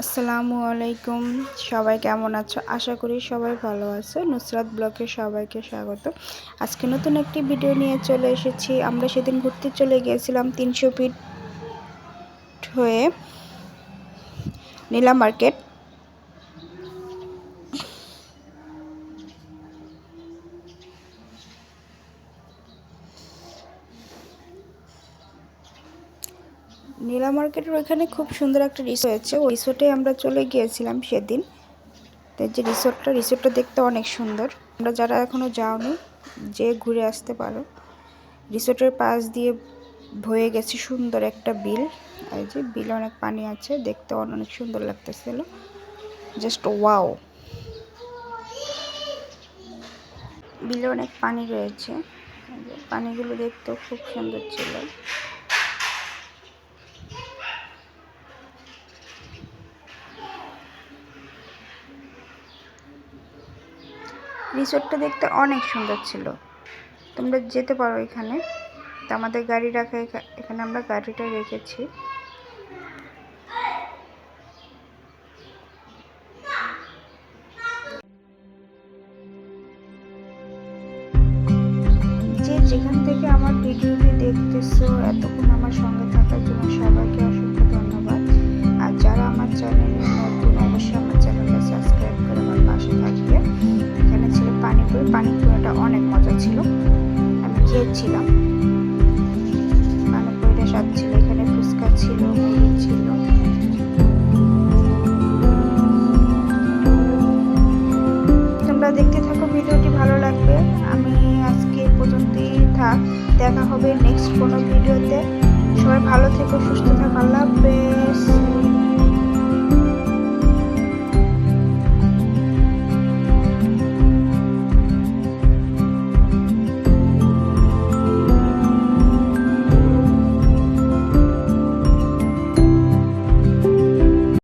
আসসালামু আলাইকুম। সবাই কেমন আছো? আশা করি সবাই ভালো আছো। নুসরাত ব্লকে সবাইকে স্বাগত। আজকে নতুন একটি ভিডিও নিয়ে চলে এসেছি। আমরা সেদিন ঘুরতে চলে গিয়েছিলাম তিনশো ফিট হয়ে নীলা মার্কেট। নীলা মার্কেটের ওইখানে খুব সুন্দর একটা রিসোর্ট হয়েছে। ওই রিসোর্টে আমরা চলে গিয়েছিলাম সেদিন। তো যে রিসোর্টটা রিসোর্টটা দেখতে অনেক সুন্দর। আমরা যারা এখনও যাওনি, যে ঘুরে আসতে পারো। রিসোর্টের পাশ দিয়ে ভয়ে গেছে সুন্দর একটা বিল। এই যে বিল অনেক পানি আছে, দেখতে অনেক সুন্দর লাগতেছিল। জাস্ট ওয়াও বিলে অনেক পানি রয়েছে। পানিগুলো দেখতেও খুব সুন্দর ছিল। রিসোর্টটা দেখতে অনেক সুন্দর ছিল। তোমরা যেতে পারো এখানে। তো আমাদের গাড়ি রাখা এখানে আমরা গাড়িটা রেখেছি। যে যেখান থেকে আমার ভিডিওটি দেখতেছো, এতক্ষণ আমার সঙ্গে আমি খেয়েছিলাম। পানিপুরিটা স্বাদ ছিল এখানে ফুচকা ছিল ছিল। তোমরা দেখতে থাকো, ভিডিওটি ভালো লাগবে। আমি আজকে পর্যন্তই থাক দেখা হবে নেক্সট কোনো ভিডিওতে। সবাই ভালো থেকো, সুস্থ